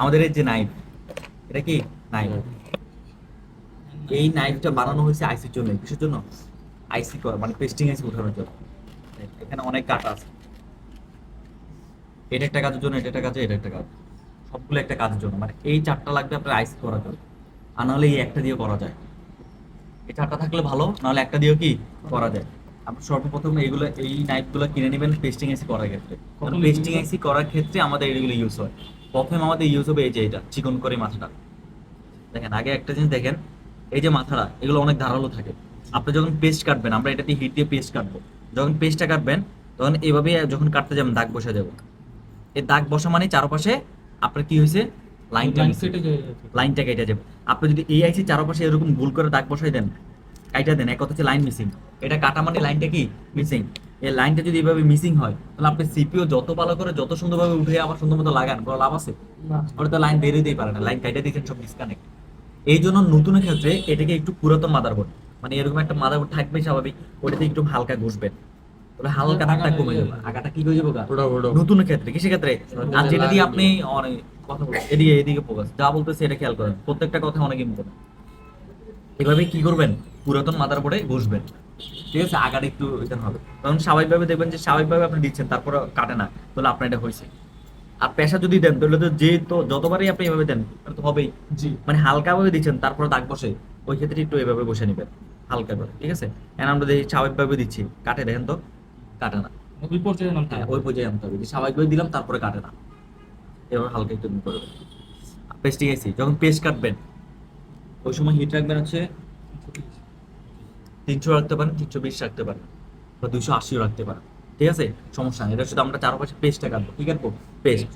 আমাদের এই যে নাইফ এটা কি নাইফ এই নাইফটা বানানো হয়েছে আইসির জন্য কিসের জন্য? আইসি করা মানে পেস্টিং আইসি উঠানোর জন্য। এখানে অনেক কাটা আছে। এটা একটা কাজের জন্য এটা একটা কাজে এটা একটা কাজ সবগুলো একটা কাজের জন্য। মানে এই চারটা লাগবে আপনার আইসি করার জন্য। আর নাহলে এই একটা দিয়ে করা যায়। এই চারটা থাকলে ভালো নাহলে একটা দিয়েও কি করা যায়। আপনি সর্বপ্রথম এইগুলো এই নাইফগুলো কিনে নেবেন পেস্টিং আইসি করার ক্ষেত্রে। পেস্টিং আইসি করার ক্ষেত্রে আমাদের এগুলো ইউজ হয়। প্রথমে আমাদের ইউজ হবে এই যে এটা চিকন করে মাথাটা। দেখেন আগে একটা জিনিস দেখেন এই যে মাথাটা এগুলো অনেক ধারালো থাকে। আপনি যখন পেস্ট কাটবেন আমরা এটা দিয়ে হিট দিয়ে পেস্ট কাটবো। যখন পেস্টটা কাটবেন তখন এভাবে যখন কাটতে যাবেন দাগ বসে যাব। এই দাগ বসা মানে চারপাশে আপনার কি হয়েছে? লাইনটা লাইনটা কেটে যাবে। আপনি যদি এই আইসি চারপাশে এরকম ভুল করে দাগ বসাই দেন কাইটা দেন এক কথা হচ্ছে লাইন মিসিং এটা কাটা মানে লাইনটা কি? মিসিং এই লাইনটা যদি এভাবে মিসিং হয় তাহলে আপনি সিপিও যত ভালো করে যত সুন্দরভাবে উঠে আবার সুন্দর মতো লাগান কোনো লাভ আছে? না। ওটা তো লাইন বেরোতেই পারে না লাইন কাইটা দিচ্ছেন সব ডিসকানেক্ট এই জন্য নতুন ক্ষেত্রে এটাকে একটু পুরাতন মাদারবোর্ড মানে এরকম একটা মাদারবোর্ড থাকবে স্বাভাবিক ওটাতে একটু হালকা ঘষবেন তাহলে হালকা দাগটা কমে যাবে। আগাটা কি হয়ে যাবে নতুনের ক্ষেত্রে কিসের ক্ষেত্রে? আর যেটা দিয়ে আপনি অনেক কথা বলছেন এদিকে এদিকে ফোকাস যা বলতেছে এটা খেয়াল করেন প্রত্যেকটা কথা অনেক ইম্পর্টেন্ট এভাবে কি করবেন? পুরাতন মাদার বোর্ডে বসবেন ঠিক আছে? আগাটা একটু এখানে হবে। কারণ স্বাভাবিকভাবে দেখবেন যে স্বাভাবিকভাবে আপনি দিচ্ছেন তারপরে কাটে না। তাহলে আপনার এটা হয়েছে। আর পেশা যদি দেন তাহলে তো যে তো যতবারই আপনি এভাবে দেন তাহলে তো হবেই। জি। মানে হালকা ভাবে দিচ্ছেন তারপরে দাগ বসে ওই ক্ষেত্রে একটু এভাবে বসে নেবেন হালকা করে ঠিক আছে? এখন আমরা দেখি স্বাভাবিকভাবে দিচ্ছি। কাটে দেখেন তো? কাটে না। ওই পর্যায়ে নামতে হ্যাঁ। ওই পর্যায়ে আনতে হবে। যে স্বাভাবিকভাবে দিলাম তারপরে কাটে না। এবার হালকা একটু করবেন পেস্টিং আইসি যখন পেস্ট কাটবেন ওই সময় হিট রাখবেন হচ্ছে তিনশো রাখতে পারেন তিনশো বিশ রাখতে পারেন বা দুশো আশিও রাখতে পারেন। ঠিক আছে? সমস্যা নেই। এটা শুধু আমরা চারপাশে পেস্টটা কাটবো কি কাটবো পেস্ট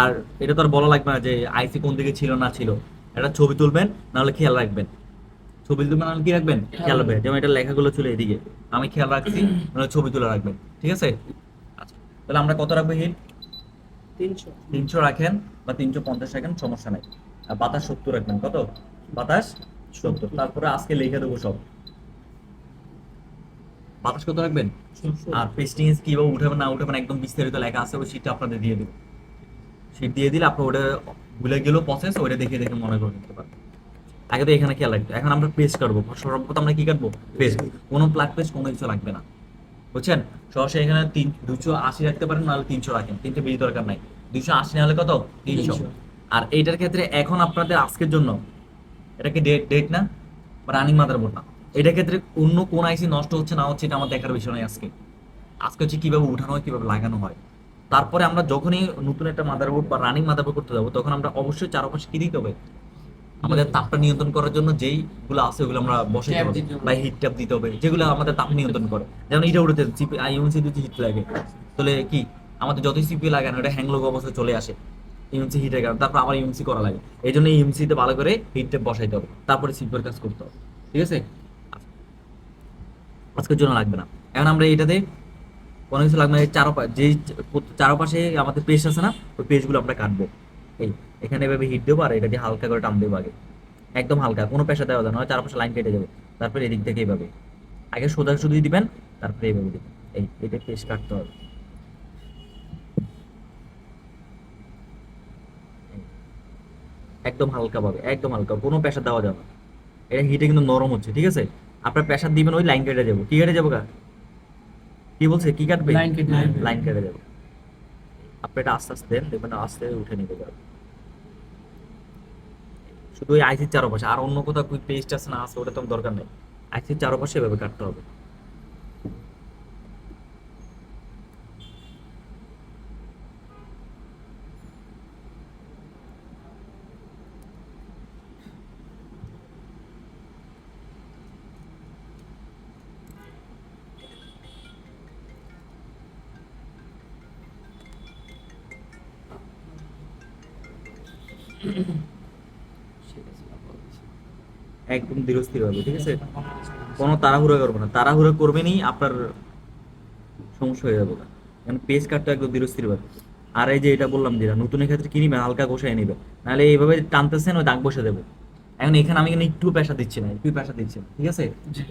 আর এটা তো আর বলা লাগবে না যে আইসি কোন দিকে ছিল না ছিল। এটা ছবি তুলবেন নাহলে খেয়াল রাখবেন। ছবি তুলবেন নাহলে কি রাখবেন? খেয়াল রাখবেন। যেমন এটা লেখাগুলো ছিল এদিকে। আমি খেয়াল রাখছি নাহলে ছবি তুলে রাখবেন। ঠিক আছে? আচ্ছা। তাহলে আমরা কত রাখব হিট? তিনশো। তিনশো রাখেন বা তিনশো পঞ্চাশ রাখেন সমস্যা নাই। আর বাতাস সত্তর রাখবেন। কত? বাতাস সত্তর। তারপরে আজকে লিখে দেবো সব। বাতাস কত রাখবেন? আর পেস্টিং কীভাবে উঠাবেন না উঠাবেন একদম বিস্তারিত লেখা আছে ওই শীটটা আপনাদের দিয়ে দেবো। শীট দিয়ে দিলে আপনার ওটা ভুলে গেলেও প্রসেস ওইটা দেখে দেখে মনে করে নিতে পারবেন। আগে তো এখানে খেয়াল রাখতে এখন আমরা পেস্ট কাটবো। সর্বপ্রথম আমরা কি কাটবো? পেস্ট কোনো প্লাগ পেস্ট কোনো কিছু লাগবে না। বুঝছেন? সরাসরি এখানে তিন দুশো আশি রাখতে পারেন নাহলে তিনশো রাখেন। তিনটে বেশি দরকার নাই। দুশো আশি নাহলে কত? তিনশো। আর এইটার ক্ষেত্রে এখন আপনাদের আজকের জন্য এটা কি ডেট ডেট না? রানিং মাদার বোর্ড না। এটার ক্ষেত্রে অন্য কোন আইসি নষ্ট হচ্ছে না হচ্ছে এটা আমার দেখার বিষয় নয় আজকে। আজকে হচ্ছে কীভাবে উঠানো হয় কীভাবে লাগানো হয়। তারপরে আমরা যখনই নতুন একটা মাদারবোর্ড বা রানিং মাদারবোর্ড করতে যাব তখন আমরা অবশ্যই চারপাশে কি দিতে হবে? আমাদের তাপটা নিয়ন্ত্রণ করার জন্য যেই গুলো আছে ওগুলো আমরা বসে দিতে। বা হিট ট্যাপ দিতে হবে। যেগুলো আমাদের তাপ নিয়ন্ত্রণ করে। যেমন এটা উঠেছে সিপি আইএমসি যদি হিট লাগে। তাহলে কি? আমাদের যতই সিপি লাগানো এটা হ্যাংলোক অবস্থায় চলে আসে। ইউএমসি হিটের কারণে। তারপর আবার ইউএমসি করা লাগে। এই জন্য ইউএমসি তে ভালো করে হিট ট্যাপ বসাইতে হবে। তারপরে সিপির কাজ করতে হবে। ঠিক আছে? আজকের জন্য লাগবে না। এখন আমরা এটাতে কোনো কিছু লাগবে না চারপা যেই চারপাশে আমাদের পেস্ট আছে না, ওই পেস্টগুলো আমরা কাটবো। এই, এখানে এভাবে হিট দেবো আর এটা দিয়ে হালকা করে টান দেবো আগে। একদম হালকা, কোনো পেশা দেওয়া যায় না চারপাশে লাইন কেটে যাবে। তারপরে এদিক থেকে এইভাবে আগে সোজা শুধু দিবেন, তারপরে এইভাবে দিবেন। এই এটা পেস্ট কাটতে হবে। একদম হালকা ভাবে একদম হালকা, কোনো প্রেশার দেওয়া যাবে এটা হিটে কিন্তু নরম হচ্ছে, ঠিক আছে? আপনার প্রেশার দিবেন ওই লাইন কেটে যাব কি কেটে যাব গা? কি বলছে? কি কাটবে? লাইন কেটে যাবে। লাইন কেটে যাব আপনি এটা আস্তে আস্তে দেন দেখবেন আস্তে উঠে নিতে পারবেন শুধু ওই আইসির চারপাশে আর অন্য কোথাও কুইক পেস্ট আছে না আছে ওটা তো দরকার নেই। আইসির চারপাশে এভাবে কাটতে হবে। একদম ধীরস্থির হবে ঠিক আছে? কোনো তাড়াহুড়া করবে না। তাড়াহুড়া করবেনই আপনার সমস্যা হয়ে যাবে। কারণ পেজ কাটটা একদম ধীরস্থির হবে আর এই যে এটা বললাম নতুনের ক্ষেত্রে কি নিবে? হালকা কষায় নিবে। নাহলে এইভাবে টানতেছেন ওই দাগ বসে দেবে। এখন এখানে আমি কিন্তু একটু পেশা দিচ্ছি না একটু পেশা দিচ্ছি ঠিক আছে?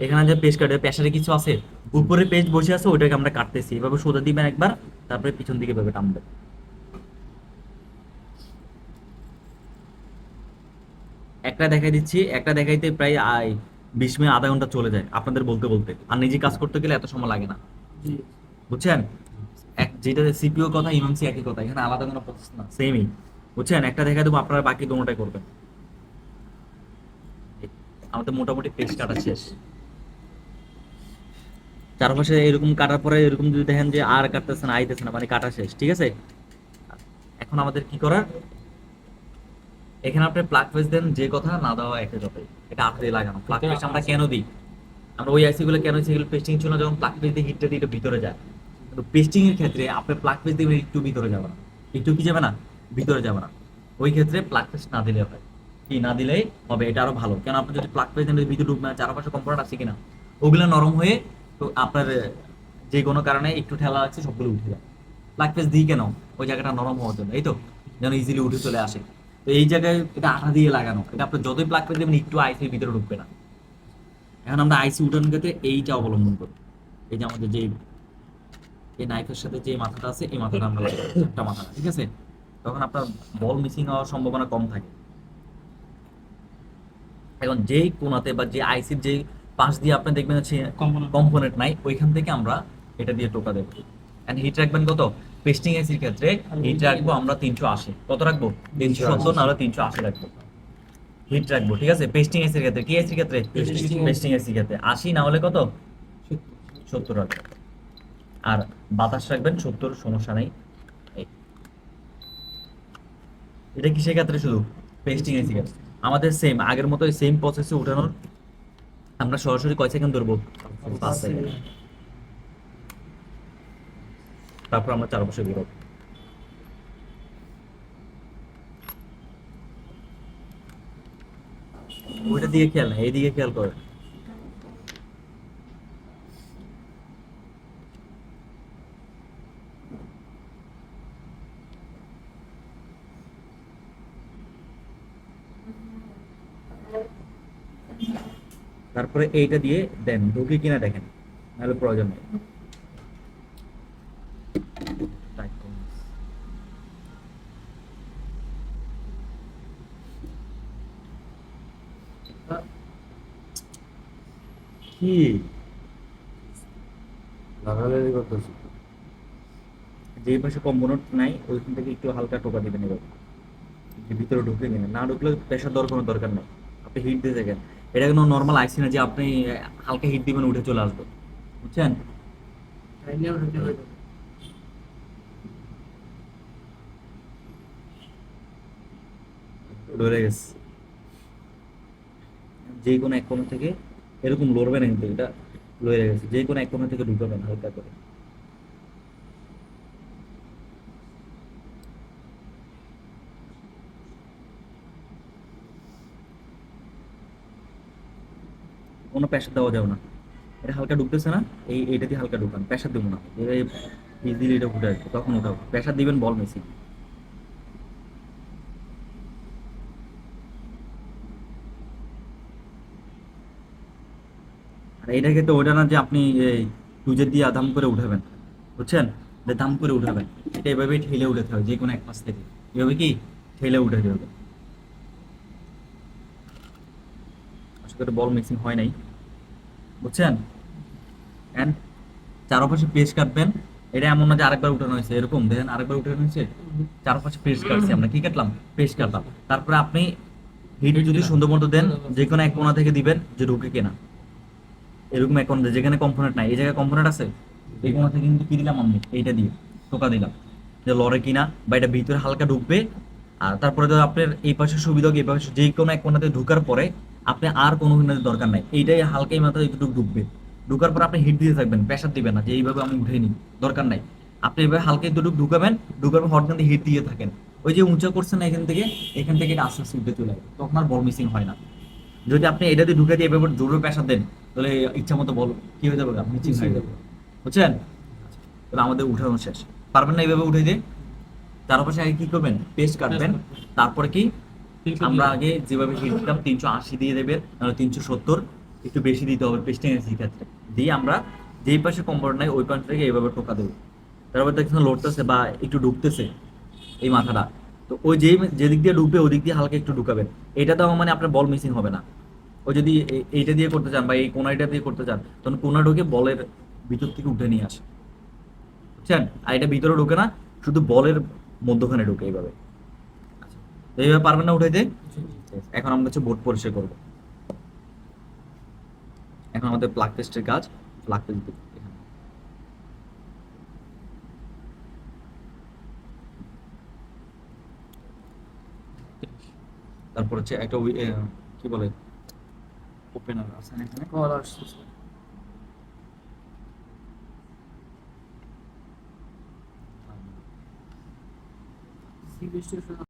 এখানে যে পেস্ট কাটে পেশারে কিছু আছে। উপরে পেস্ট বসে আছে ওইটাকে আমরা কাটতেছি। এভাবে সোজা দিবেন একবার তারপরে পিছন দিকে এভাবে টানবেন। একটা দেখাই দিচ্ছি একটা দেখাইতে প্রায় আই বিশ মিনিট আধা ঘণ্টা চলে যায় আপনাদের বলতে বলতে। আর নিজে কাজ করতে গেলে এত সময় লাগে না। বুঝছেন? এক যেটা সিপিও কথা ইমামসি একই কথা এখানে আলাদা কোনো প্রসেস না সেমই বুঝছেন? একটা দেখা দেবো আপনারা বাকি দুটোটাই করবেন। আমাদের মোটামুটি পেজ কাটা শেষ। চারপাশে এরকম কাটার পরে এরকম যদি দেখেন যে আর কাটতেছে না আইতেছে না মানে কাটা শেষ ঠিক আছে? এখন আমাদের কি করার? এখানে আপনি প্লাগ ফেস দেন যে কথা না দেওয়া একটা কথাই এটা আপনি লাগানো প্লাগ ফেস আমরা কেন দিই? আমরা ওই আইসি গুলো কেন সেগুলো পেস্টিং ছিল যখন প্লাগ পেজ দিয়ে হিটটা দিয়ে ভিতরে যায়। কিন্তু পেস্টিং এর ক্ষেত্রে আপনি প্লাগ ফেস দিবেন একটু ভিতরে যাবে না। একটু কি যাবে না? ভিতরে যাবে না। ওই ক্ষেত্রে প্লাগ পেজ না দিলে হয় কি না দিলেই হবে? এটা আরও ভালো। কেন আপনি যদি প্লাগ পেজ দেন ভিতরে ঢুকবে না চারপাশে কম্পোনেন্ট আছে কিনা? ওগুলো নরম হয়ে তো আপনার যে কোনো কারণে একটু ঠেলা আছে সবগুলো উঠে যায়। প্লাগ পেজ দিই কেন? ওই জায়গাটা নরম হওয়ার জন্য। এই তো? যেন ইজিলি উঠে চলে আসে। তো এই জায়গায় এটা আঠা দিয়ে লাগানো। এটা আপনি যতই প্লাগ পেজ দেবেন একটু আইসির ভিতরে ঢুকবে না। এখন আমরা আইসি উঠানোর ক্ষেত্রে এইটা অবলম্বন করি এই যে আমাদের যে এই নাইফের সাথে যে মাথাটা আছে এই মাথাটা আমরা একটা মাথা ঠিক আছে? তখন আপনার বল মিসিং হওয়ার সম্ভাবনা কম থাকে। এখন যেই কোনাতে বা যে আইসির যে পাশ দিয়ে আপনি দেখবেন হচ্ছে কম্পোনেন্ট নাই ওইখান থেকে আমরা এটা দিয়ে টোকা দেবো। এন্ড হিট রাখবেন কত? পেস্টিং আইসির ক্ষেত্রে হিট রাখব আমরা তিনশো আশি। কত রাখব? তিনশো সত্তর নাহলে তিনশো আশি রাখব। হিট রাখব ঠিক আছে? পেস্টিং এসির ক্ষেত্রে কি এসির ক্ষেত্রে? পেস্টিং এসির ক্ষেত্রে। আশি না হলে কত? সত্তর রাখবেন আর বাতাস রাখবেন সত্তর সমস্যা নেই। এটা কিসের ক্ষেত্রে শুধু? পেস্টিং এসির ক্ষেত্রে। আমাদের সেম আগের মতো সেম প্রসেসে উঠানোর। আমরা সরাসরি কয় সেকেন্ড ধরবো? পাঁচ সেকেন্ড তারপর আমরা চার বছর বেরোবো ওইটা দিকে খেয়াল না এইদিকে খেয়াল করে। তারপরে এইটা দিয়ে দেন, ঢুকে কিনা দেখেন, নাহলে প্রয়োজন নেই Tight করুন। কি? করতেছি যে পাশে কম্পোনেন্ট নাই ওইখান থেকে একটু হালকা টোকা দিবেন এবার ভিতরে ঢুকে নিন না ঢুকলে প্রেশার দেওয়ার কোনো দরকার নেই। আপনি হিট দিয়ে থাকেন। এটা কোনো নর্মাল আইসি না যে আপনি হালকা হিট দিবেন উঠে চলে আসবে। বুঝছেন? ডরে গেছে। যে কোনো এক কোণা থেকে এরকম লড়বে না কিন্তু, এটা লড়ে গেছে যে কোনো এক কোণা থেকে ঢুকাবেন হালকা করে। কোনো প্রেশার দেওয়া যাবে না। এটা হালকা ঢুকতেছে না, এই এইটা দিয়ে হালকা ঢুকান। প্রেশার দেবো না। ইজিলি এটা উঠে আসবে, তখন উঠাবো প্রেশার দিবেন বল মেসি। এটা ক্ষেত্রে ওইটা না যে আপনি এই টুজের দিয়ে আদাম করে উঠাবেন। বুঝছেন? যে দাম করে উঠাবেন। এটা এভাবেই ঠেলে উঠাতে হবে যে কোনো এক পাশ থেকে। এভাবে কি? ঠেলে উঠাতে হবে। আশা করি বল মিক্সিং হয় নাই। বুঝছেন? এন্ড চারপাশে পেস্ট কাটবেন। এটা এমন না যে আরেকবার উঠানো হয়েছে, এরকম। দেখেন, আরেকবার উঠানো হয়েছে। চারপাশে পেস্ট কাটছি আমরা। কি কাটলাম? পেস্ট কাটলাম। তারপরে আপনি হিট যদি সুন্দর মতো দেন যে কোনো এক কোণা থেকে দিবেন যে ঢুকে কেনা। এরকম কোণা যেখানে কম্পোনেন্ট নাই। এই জায়গায় কম্পোনেন্ট আছে? এই থেকে কিন্তু কি দিলাম আমি? এইটা দিয়ে, টোকা দিলাম। যে লড়ে কিনা, বা এটা ভিতরে হালকা ঢুকবে। আর তারপরে তো আপনার এই পাশে সুবিধা এই পাশে যে কোনো এক কোণাতে ঢুকার পরে আপনি আর কোনো কোণাতে দরকার নাই। এইটাই হালকাই মাথায় একটু ঢুকবে। ঢুকার পর আপনি হিট দিয়ে থাকবেন প্রেশার দিবেন না, যে এইভাবে আমি উঠে নিই, দরকার নাই। আপনি এভাবে হালকা একটু ঢুকাবেন, ঢুকার পর হঠাৎ হিট দিয়ে থাকেন। ওই যে উঁচা করছেন না এখান থেকে এখান থেকে এটা আস্তে আস্তে উঠে চলে তখন আর বল মিসিং হয় না। যদি আপনি এটা দিয়ে ঢুকে দিয়ে এভাবে জোরে প্রেশার দেন তাহলে ইচ্ছা মতো বল কি হয়ে যাবে? মিচিং হয়ে যাবে। বুঝছেন? তাহলে আমাদের উঠানো শেষ। পারবেন না এইভাবে উঠে দিয়ে? চারপাশে আগে কি করবেন? পেস্ট কাটবেন। তারপরে কি? আমরা আগে যেভাবে হিট দিতাম তিনশো আশি দিয়ে দেবেন নাহলে তিনশো সত্তর। একটু বেশি দিতে হবে পেস্টিং এর ক্ষেত্রে। দিয়ে আমরা যেই পাশে কম্পাউন্ড নাই ওই পাশ থেকে এইভাবে টোকা দেবো। তারপর দেখছেন লড়তেছে বা একটু ঢুকতেছে এই মাথাটা। তো ওই যে যেদিক দিয়ে ঢুকবে ওই দিক দিয়ে হালকা একটু ঢুকাবেন। এটা তো মানে আপনার বল মিসিং হবে না। ও যদি এইটা দিয়ে করতে চান বা এই কোনাটা দিয়ে করতে চান তখন কোনা ঢুকে বলের ভিতর থেকে উঠে নিয়ে আসে। বুঝছেন? আর এটা ভিতরে ঢোকে না শুধু বলের মধ্যখানে ঢোকে এইভাবে। আচ্ছা, এইভাবে পারবেন না উঠাইতে? এখন আমরা হচ্ছে বোর্ড পরিষ্কার করব। এখন আমাদের প্লাগ টেস্টের কাজ প্লাগ টেস্ট তারপর হচ্ছে একটা কি বলে? ওপেনার আছে না এখানে কল আসছে সিবি স্টেশন